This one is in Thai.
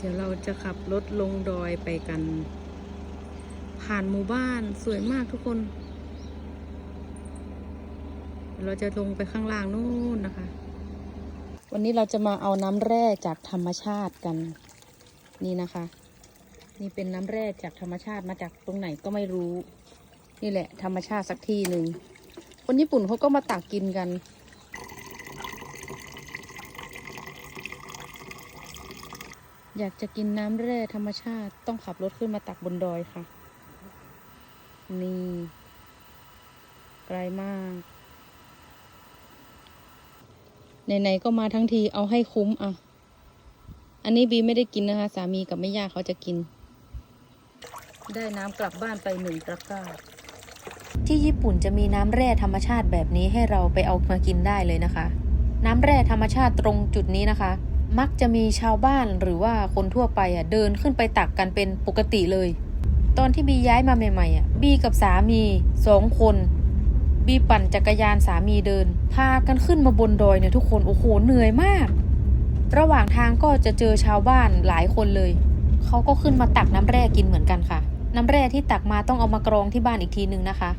เดี๋ยวเราจะขับรถลงดอยไปกัน ผ่านหมู่บ้านสวยมากทุกคน เราจะลงไปข้างล่างนู่นนะคะ วันนี้เราจะมาเอาน้ำแร่จากธรรมชาติกัน นี่นะคะ นี่เป็นน้ำแร่จากธรรมชาติมาจากตรงไหนก็ไม่รู้ นี่แหละ ธรรมชาติสักที่หนึ่งคนญี่ปุ่นเขาก็มาตักกินกัน อยากจะกินน้ำแร่ธรรมชาติต้องขับรถขึ้นมาตักบนดอยค่ะ นี่ไกลมากไหนๆก็มาทั้งทีเอาให้คุ้มอะ อันนี้บีไม่ได้กินนะคะ สามีกับแม่ย่าเขาจะกิน ได้น้ำกลับบ้านไปหนึ่งตะกร้า ที่ญี่ปุ่นจะมีน้ำแร่ธรรมชาติแบบนี้ให้เราไปเอามากินได้เลยนะคะ น้ำแร่ธรรมชาติตรงจุดนี้นะคะ มักจะมีชาวบ้านหรือว่าคนทั่วไปอะเดินขึ้นไปตักกันเป็นปกติเลย ตอนที่บีย้ายมาใหม่ๆอะบีกับสามีสองคน บีปั่นจักรยานสามีเดิน พากันขึ้นมาบนดอยเนี่ยทุกคนโอ้โหเหนื่อยมาก ระหว่างทางก็จะเจอชาวบ้านหลายคนเลยเขาก็ขึ้นมาตักน้ำแร่กินเหมือนกันค่ะ น้ำแร่ที่ตักมาต้องเอามากรองที่บ้านอีกทีนึงนะคะ